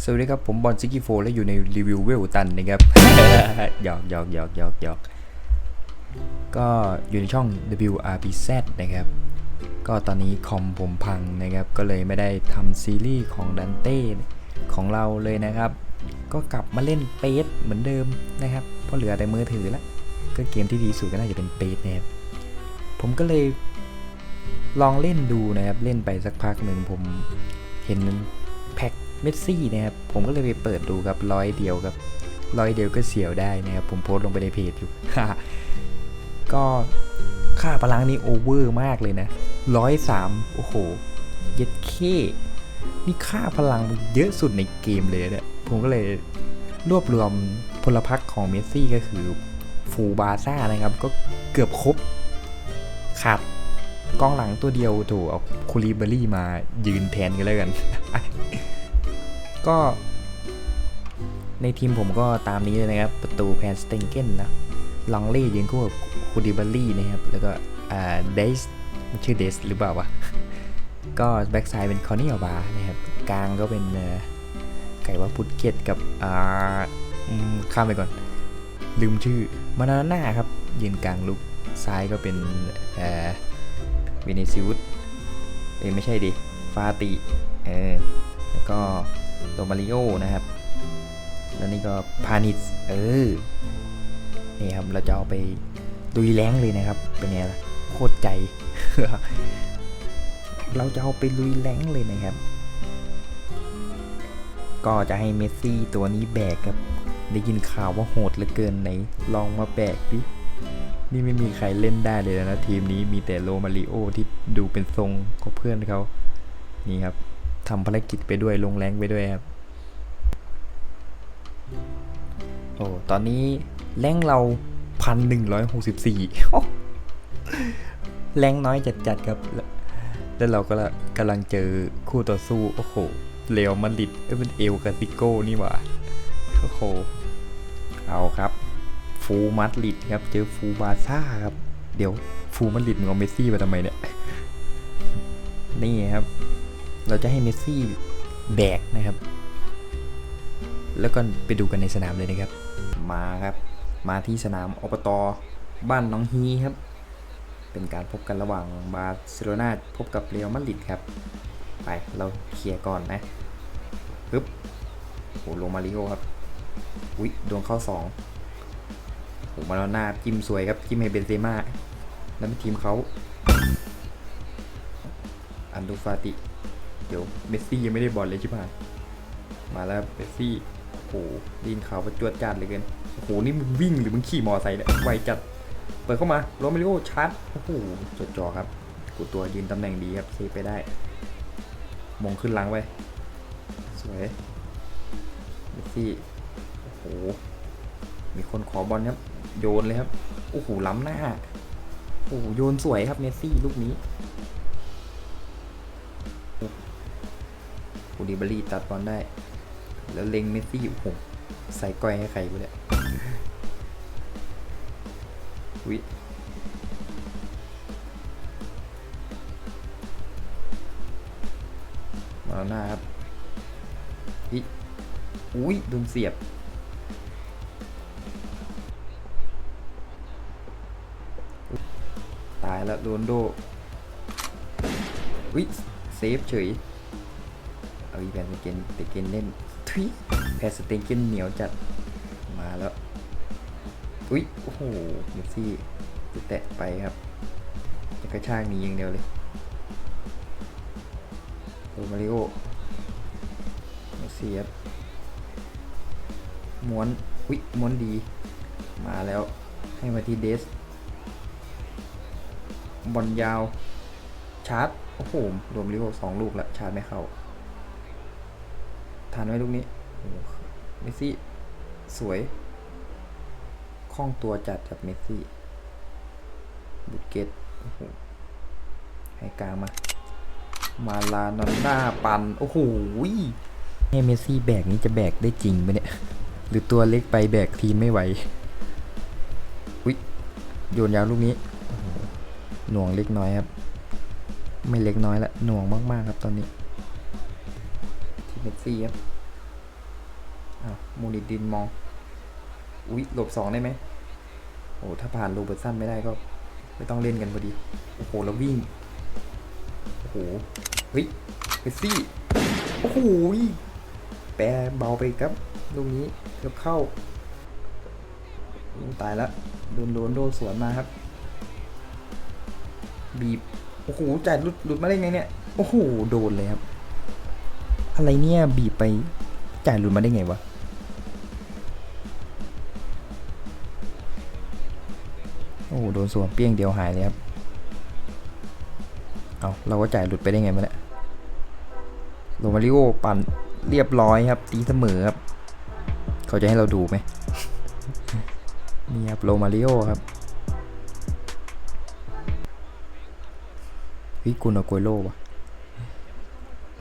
สวัสดีครับ ผมบอลซิกิโฟและอยู่ในรีวิวเวลตันนะครับหยอกหยอกหยอกหยอกหยอกก็อยู่ในช่อง WRBZ นะครับ ก็ตอนนี้คอมผมพังนะครับ ก็เลยไม่ได้ทำซีรีส์ของดันเต้ของเราเลยนะครับ ก็กลับมาเล่นเปสเหมือนเดิมนะครับ เพราะเหลือแต่มือถือแล้วก็เกมที่ดีสุดก็น่าจะเป็นเปสนะครับ ผมก็เลยลองเล่นดูนะครับ เล่นไปสักพักหนึ่งผมเห็น เมสซี่นะครับ ผมก็เลยไปเปิดดูครับร้อยเดียวครับร้อยเดียวก็เสียวได้นะครับ ผมโพสต์ลงไปในเพจอยู่ ก็ค่าพลังนี่โอเวอร์มากเลยนะร้อยสามโอ้โห เย็ดเคนี่ค่าพลังเยอะสุดในเกมเลยเนี่ยผมก็เลยรวบรวมพลพรรคของเมสซี่ก็คือฟูบาซ่านะครับ ก็เกือบครบ ขาดกองหลังตัวเดียวถูกเอาคูลีเบอรี่มายืนแทนกันแล้วกัน ก็ ในทีมผมก็ตามนี้เลยนะครับ ประตูแพนสเตงเกนนะลองเล่ยืนคู่กับคูลีเบอรี่นะครับ แล้วก็เดสมันชื่อเดสหรือเปล่าวะ ก็แบ็กไซด์เป็นคอนนี่อบานะครับ กลางก็เป็นไก่ว่าพุทเกตกับอ่าข้ามไปก่อน ลืมชื่อมานาน่าครับ ยืนกลางลุกซ้ายก็เป็นเอ่อวินิซิอุสเอ้ไม่ใช่ดิ ฟาติ เออ แล้วก็ โรมาริโอนะครับ แล้วนี่ก็พานิสเออ นี่ครับ เราจะเอาไปดุยแรงเลยนะครับ เป็นไงล่ะ โคตรใจ เราจะเอาไปลุยแรงเลยนะครับ ก็จะให้เมสซี่ตัวนี้แบกครับ ได้ยินข่าวว่าโหดเหลือเกินไหน ลองมาแบกดินี่ไม่มีใครเล่นได้เลยนะ ทีมนี้มีแต่โรมาริโอที่ดูเป็นทรงของเพื่อนเขา นี่ครับ ทำภารกิจไปด้วยลงแรงไปด้วยครับ โอ้ตอนนี้แรงเราพันหนึ่งร้อยหกสิบสี่แรงน้อยจัดๆครับ แล้วเราก็กำลังเจอคู่ต่อสู้ โอ้โหเรอัลมาดริดเอ้ยเป็นเอลกาติโก้นี่หว่าโอ้โห เอาครับ ฟูมาดริดครับ เจอฟูบาซ่าครับ เดี๋ยวฟูมาดริดมึงเอาเมสซี่มาทำไมเนี่ย นี่ครับ เราจะให้เมสซี่แบกนะครับ แล้วก็ไปดูกันในสนามเลยนะครับ มาครับ มาที่สนามอบตบ้านน้องฮีครับ เป็นการพบกันระหว่างบาร์เซโลนาพบกับเรอัลมาดริดครับ ไปเราเคลียร์ก่อนนะปึ๊บโอ้โลมาริโอครับอุ้ยโดนเข้าสองโอ้มาแล้วหน้าจิ้มสวยครับจิ้มให้เบนเซม่าแล้วเป็นทีมเขาอันดูฟาติ ดี๋ยวเมสซี่ยังไม่ได้บอลเลยใช่ไหมมาแล้วเมสซี่โอ้โหดยินข่าวประจวดจัดเลยเกินโอ้โหนี่มึงวิ่งหรือมึงขี่มอไซค์เนี่ยไวจัดเปิดเข้ามาโรเมโอชาร์จโอ้โหจดจอครับกูตัวยืนตำแหน่งดีครับเซฟไปได้ มงขึ้นหลังไว้ สวยเมสซี่โอ้โหมีคนขอบอลครับ โยนเลยครับโอ้โหล้ำหน้าโอ้โหโยนสวยครับเมสซี่ลูกนี้ คูดิบารีตัดบอลได้ แล้วเล็งเมสซี่โอ้โหใส่ก้อยให้ใครกูเนี่ยวิมาหน้าครับอิอุ้ยโดนเสียบตายแล้วโดนโดวิเซฟเฉย เอาอีแพสเกนเตเกนเล่นทุยแพสเตเกนเหนียวจัดมาแล้วอุ้ยโอ้โหเมสซี่จะแตะไปครับจะกระชากหนีอย่างเดียวเลยโรมาริโอเมสซี่ครับม้วนอุ้ยม้วนดี มาแล้วให้มาที่เดสบอลยาวชาร์จ โอ้โหรวมลิโอสองลูกละชาร์จไม่เข้า ทันไหมลูกนี้โอ้เมสซี่สวยคล่องตัวจัดกับเมสซี่บุกเกตโอ้โหให้กลางมา มาลานอนหน้าปัน โอ้โหให้เมสซี่แบกนี้จะแบกได้จริงไหมเนี่ย หรือตัวเล็กไปแบกทีมไม่ไหวอุ้ยโยนยาวลูกนี้ หน่วงเล็กน้อยครับ ไม่เล็กน้อยละ หน่วงมาก ๆ ครับตอนนี้ เมสซี่ครับอ้าวมูนิดินมอง อุ๊ยหลบสองได้ไหมโอ้ถ้าผ่านโรเบิร์ตสันไม่ได้ก็ ไม่ต้องเล่นกันพอดี โอ้โห แล้ววิ่ง โอ้โห เฮ้ยเมสซี่ โอ้โหแปรเบาไปครับลูกนี้เกือบเข้า ตายแล้วโดนโดนโดนสวนมาครับ บีบ โอ้โหจ่ายหลุดหลุดมาได้ไงเนี่ย โอ้โห โดนเลยครับ อะไรเนี่ย บีบไปจ่ายหลุดมาได้ไงวะโอ้โดนสวนเปี้ยงเดียวหายเลยครับ เอาเราก็จ่ายหลุดไปได้ไงมาเนี่ยโรมาริโอปั่นเรียบร้อยครับ ตีเสมอครับ เขาจะให้เราดูไหมนี่ครับโรมาริโอครับเฮ้ยกุนอโกโลวะ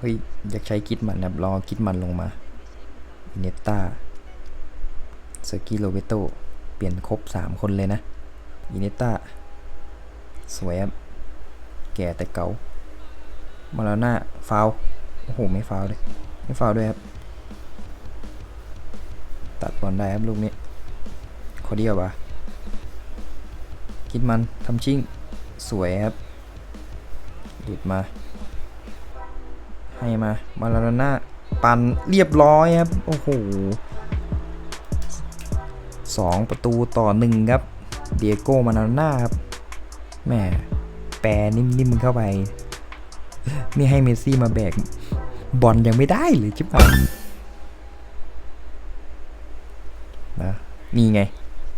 เฮ้ยอยากใช้กิดมันนะครับรอกิดมันลงมาอินเนตตาเซอร์กิโรเบโตเปลี่ยนครบ 3 คนเลยนะอินเนตตาสวยครับแก่แต่เก่ามาแล้วหน้าฟาวโอ้โห ไม่ฟาวเลย ไม่ฟาวล์ด้วยครับ ตัดบอลได้ครับลูกนี้ขอเดียวปะคิดมันทำชิ่ง สวยครับ หลุดมา ให้มามาล้วหน้าปันเรียบร้อยครับ โอ้โหสองประตูต่อหนึ่งครับ เดียโก้มานาน่าครับแหม่แปรนิ่มๆเข้าไป นี่ให้เมซี่มาแบกบอลยังไม่ได้เลยชิบหายนะนี่ไง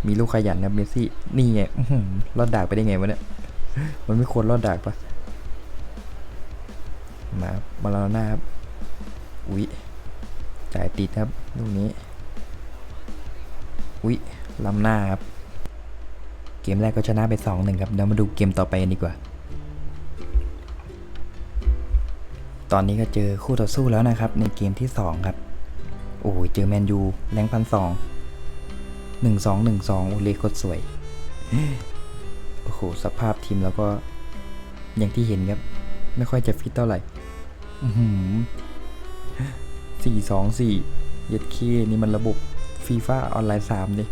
มีลูกขยันนะเมซี่ นี่ไงอื้อหือรอดดากไปได้ไงวะเนี่ย มันไม่ควรรอดดากปะ มามาแล้วนะครับอุ๊ยจ่ายติดครับลูกนี้ อุ๊ยล้ำหน้าครับ เกมแรกก็ชนะไป2-1ครับเดี๋ยวมาดูเกมต่อไปกันดีกว่า ตอนนี้ก็เจอคู่ต่อสู้แล้วนะครับ ในเกมที่ 2 ครับ โอ้ยเจอแมนยูแรงพันสองหนึ่งสองหนึ่งสองโอเลโคตรสวยโอ้โหสภาพทีมแล้วก็อย่างที่เห็นครับ ไม่ค่อยจะฟิตเท่าไหร่ สี่สองสี่เย็ดเคนี่มันระบบฟีฟ่าออนไลน์สามดิ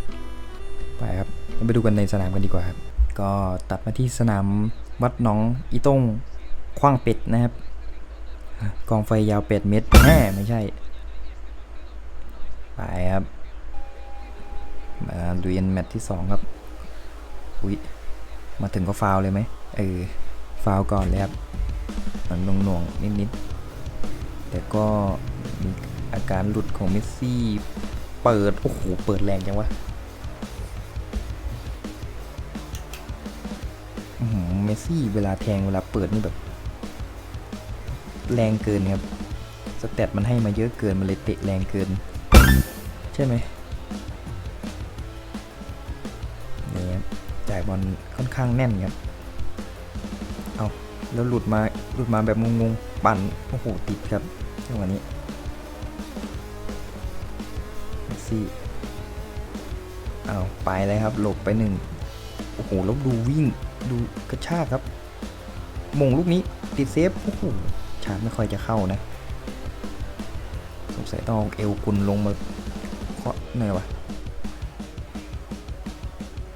ไปครับเราไปดูกันในสนามกันดีกว่าครับ ก็ตัดมาที่สนามวัดหน้องอีต้งคว้างเป็ดนะครับ กองไฟยาว 8 เมตรแม่ไม่ใช่ ไปครับ มาดูยันแมตช์ที่ 2 ครับ อุ๊ยมาถึงก็ฟาวเลยไหมเออฟาวก่อนเลยครับมันหน่วงๆนิดๆ แต่ก็มีอาการหลุดของเมสซี่ เปิด โอ้โห เปิดแรงจังวะเมสซี่เวลาแทงเวลาเปิดนี่แบบ แรงเกินครับสเตตมันให้มาเยอะเกิน มันเลยเตะแรงเกิน ใช่ไหมนี่ครับจ่ายบอลค่อนข้างแน่นครับ เอาแล้วหลุดมาหลุดมาแบบงงๆ ปั่นโอ้โหติดครับจังหวะนี้สซี่เอาไปเลยครับ หลบไปหนึ่งโอ้โหแล้วดูวิ่งดูกระชากครับมงลูกนี้ติดเซฟโอ้โหชาร์จไม่ค่อยจะเข้านะสงสัยต้องเอาเอวกุนลงมาเคาะหน่อยวะ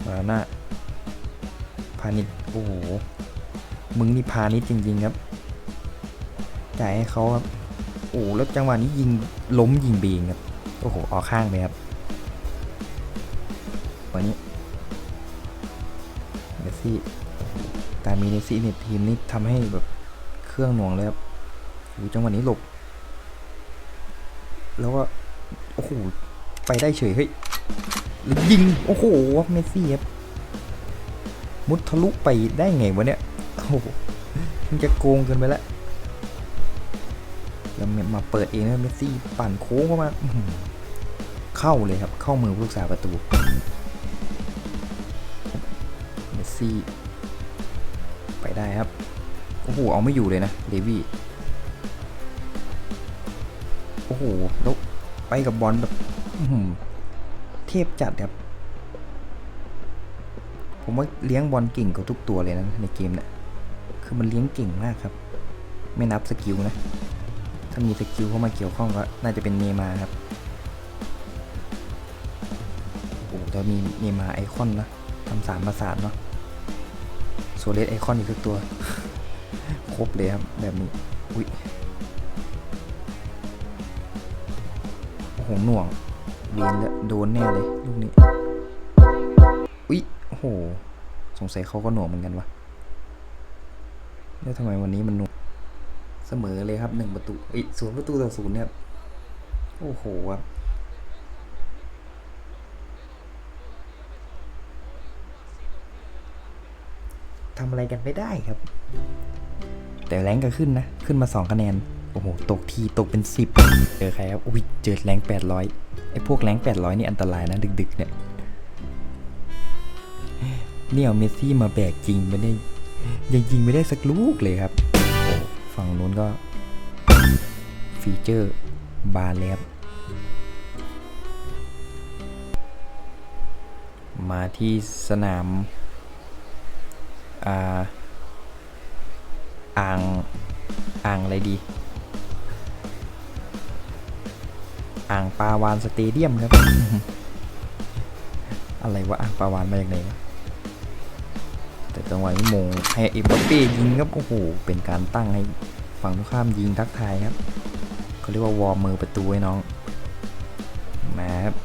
มาหน้าพาณิชย์โอ้โหมึงนี่พาณิชย์จริง ๆ ครับ จ่ายให้เขาครับโอ้โหแล้วจังหวะนี้ยิงล้มยิงเบงครับโอ้โหออกข้างไปครับวันนี้เมสซี่การมีเมสซี่ในทีมนี้ทำให้แบบเครื่องหน่วงเลยครับโอ้จังหวะนี้หลบ แล้วก็โอ้โหไปได้เฉยเฮ้ยยิงโอ้โหเมสซี่ครับมุดทะลุไปได้ไงวะเนี่ยโอ้โหมันจะโกงเกินไปแล้ว แล้วมาเปิดเองนะเมสซี่ปั่นโค้งเข้ามาเข้าเลยครับ เข้ามือผู้รักษาประตู เมสซี่ ไปได้ครับ โอ้โห เอาไม่อยู่เลยนะ เดวี่ โอ้โห แล้วไปกับบอลแบบเทพจัดครับ ผมว่าเลี้ยงบอลเก่งกว่าทุกตัวเลยนะในเกมเนี่ย คือมันเลี้ยงเก่งมากครับ ไม่นับสกิลนะ ถ้ามีสกิลเข้ามาเกี่ยวข้องก็น่าจะเป็นเนมาครับ โอ้แต่มีมีมาไอคอนนะทำสามประสานเนาะโซเลสไอคอนอีกทุกตัว ครบเลยครับ แบบนี้ อุ้ยโอ้โหหน่วงเวียนแล้วโดนแน่เลยลูกนี้ อุ้ยโอ้โห สงสัยเขาก็หน่วงเหมือนกันวะแล้วทำไมวันนี้มันหน่วง เสมอเลยครับหนึ่งประตูอ้ยศูนย์ประตูต่อศูนย์เนี่ยโอ้โหครับทำอะไรกันไม่ได้ครับ แต่แรงก็ขึ้นนะ ขึ้นมา 2 คะแนน โอ้โห ตกทีตกเป็น 10 เจอใครครับ อุ้ย เจอแรง800 ไอ้พวกแรง800 นี่อันตรายนะ ดึกๆ เนี่ย เนี่เอาเมสซี่มาแบกจริงไม่ได้ยังยิงไม่ได้สักลูกเลยครับ ฝั่งนู้นก็ฟีเจอร์บานเลยครับมาที่สนามอ่าอ่างอ่างอะไรดี อ่างปาวานสเตเดียมครับ อะไรวะอ่างปาวานมาจากไหน แต่จังหวะนี้มงให้เอ็มบัปเป้ยิงครับโอ้โหเป็นการตั้งให้ฝั่งตรงข้ามยิงทักทายครับเขาเรียกว่าวอร์มมือประตูให้น้องมาครับ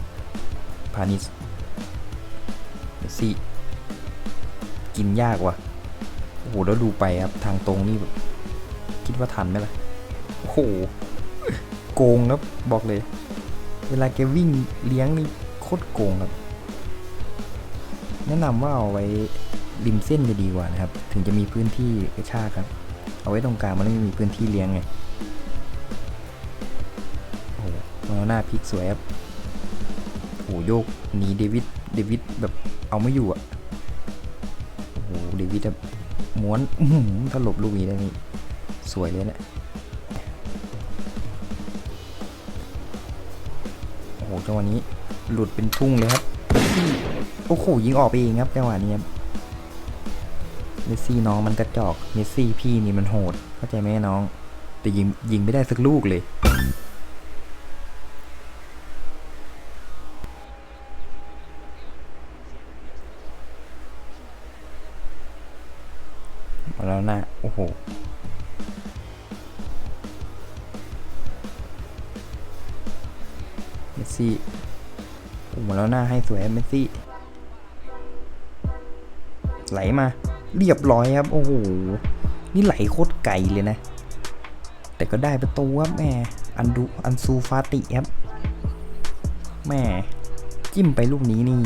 พานิสเมสซี่กินยากว่ะโอ้โหแล้วดูไปครับทางตรงนี่แบบคิดว่าทันไหมล่ะโอ้โหโกงครับบอกเลย เวลาแกวิ่งเลี้ยงนี่โคตรโกงครับแนะนำว่าเอาไว้ ริมเส้นจะดีกว่านะครับ ถึงจะมีพื้นที่กระชากครับ เอาไว้ตรงกลางมันไม่มีพื้นที่เลี้ยงไงโอ้โหมาหน้าพลิกสวยครับโอ้โหโยกหนีเดวิดเดวิดแบบเอาไม่อยู่อะโอ้โหเดวิดแบบม้วนหือถ้าหลบลูกนี้ได้นี่สวยเลยเนะี่ยโอ้โหจังหวะนี้หลุดเป็นทุ่งเลยครับ โอ้โหยิงออกไปเองครับจังหวะนี้ครับ เมสซี่น้องมันกระจอก เมสซี่พี่นี่มันโหด เข้าใจไหมน้อง แต่ยิงยิงไม่ได้สักลูกเลยมาแล้วนะ โอ้โหเมสซี่โอ้โหแล้วหน้าให้สวยเมสซี่ไหลมา เรียบร้อยครับ โอ้โห นี่ไหลโคตรไกลเลยนะ แต่ก็ได้ประตูครับแม่อันดูอันซูฟาติครับแม่จิ้มไปลูกนี้นี่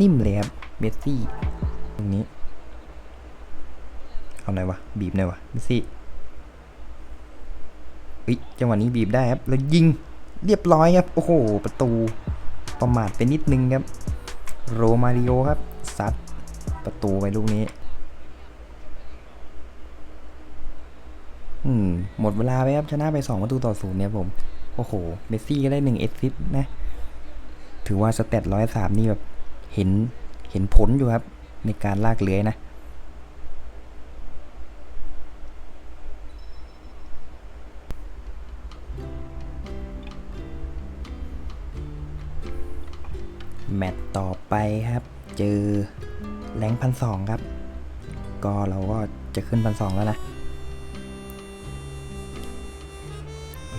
นิ่มๆเลยครับเมสซี่ตรงนี้ เอาหนวะ บีบหนวะเมสซี่เฮ้ยจังหวะนี้บีบได้ครับ แล้วยิงเรียบร้อยครับ โอ้โห ประตู ประมาทไปนิดนึงครับ โรมาริโอครับซัด ประตูไปลูกนี้ อืม หมดเวลาไปครับ ชนะไป 2 ประตูต่อศูนย์เนี่ยผม โอ้โห เมสซี่ก็ได้1เอซิสนะ ถือว่าสเตตร้อยสามนี่แบบเห็นเห็นผลอยู่ครับ ในการลากเลื้อยนะแมตต์ต่อไปครับ เจอ แรงพันสองครับ ก็เราก็จะขึ้นพันสองแล้วนะ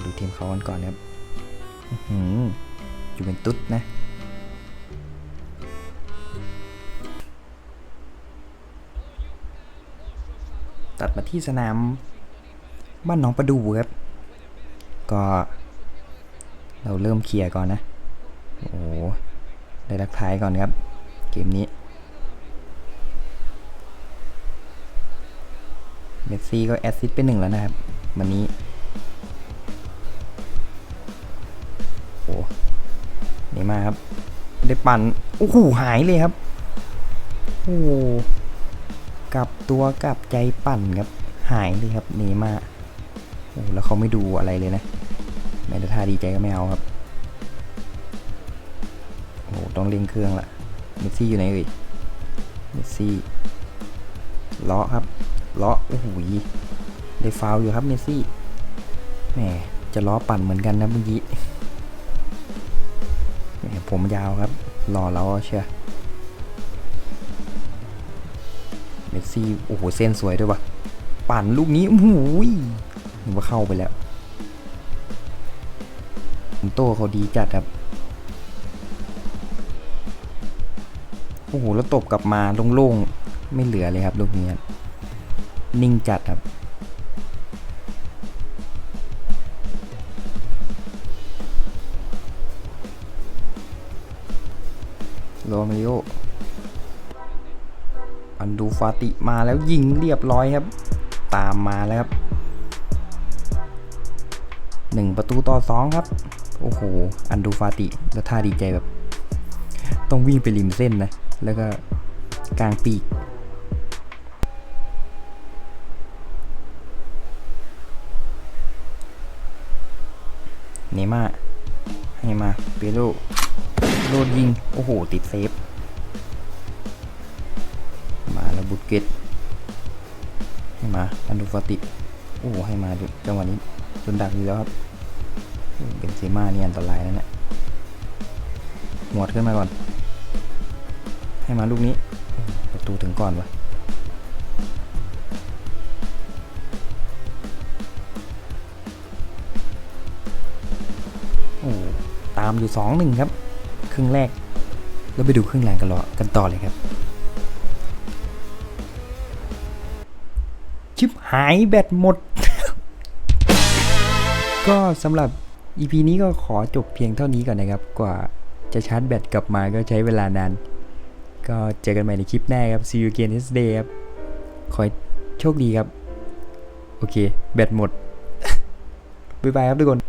ดูทีมเขากันก่อนครับอื้อหือยู่เป็นตุ๊ดนะ ตัดมาที่สนามบ้านหนองประดูครับ ก็ เราเริ่มเคลียร์ก่อนนะ โอ้โหได้รักท้ายก่อนครับ เกมนี้ เมสซี่ก็แอสซิสต์ไปหนึ่งแล้วนะครับ วันนี้โอ้นี่มาครับ ได้ปั่นโอ้โหหายเลยครับโอ้กลับตัวกลับใจปั่นครับ หายเลยครับเนมาโอ้แล้วเขาไม่ดูอะไรเลยนะแม้แต่ท่าดีใจก็ไม่เอาครับโอ้ต้องเร่งเครื่องละเมสซี่อยู่ไหนเอ่ยเมสซี่เลาะครับ ลาะโอ้โหได้ฟาวอยู่ครับเมสซี่แหมจะล้อปั่นเหมือนกันนะเมื่อกี้แหมผมยาวครับรอเราเชียเมสซี่โอ้โหเส้นสวยด้วยวะปั่นลูกนี้โอ้โหนึกว่าเข้าไปแล้วโต้เขาดีจัดครับโอ้โหแล้วตบกลับมาโล่งๆไม่เหลือเลยครับลูกนี้ นิ่งจัดครับโรมาริโออันดูฟาติมาแล้วยิงเรียบร้อยครับ ตามมาแล้วครับหนึ่งประตูต่อสองครับ โอ้โห อันดูฟาติแล้วท่าดีใจแบบ ต้องวิ่งไปริมเส้นนะ แล้วก็กลางปีก เนม่าให้มาเปโลโลดยิง โอ้โห ติดเซฟ มาแล้วบุตเกตให้มาอันดูฟาติ โอ้โหให้มาดูจังหวะนี้โดนดักอยู่แล้วครับโอ้เบนเซม่านี่อันตรายแล้วเนะี่ยหวดขึ้นมาก่อน ให้มาลูกนี้ ประตูถึงก่อนวะามอยู่สองหนึ่งครับ ครึ่งแรก แล้วไปดูครึ่งหลังกันรอกันต่อเลยครับ ชิบหายแบตหมด ก็สำหรับ EP นี้ก็ขอจบเพียงเท่านี้ก่อนนะครับ กว่าจะชาร์จแบตกลับมาก็ใช้เวลานาน ก็เจอกันใหม่ในคลิปหน้าครับ see you again next day ครับ ขอโชคดีครับ โอเค แบตหมด บ๊ายบายครับทุกคน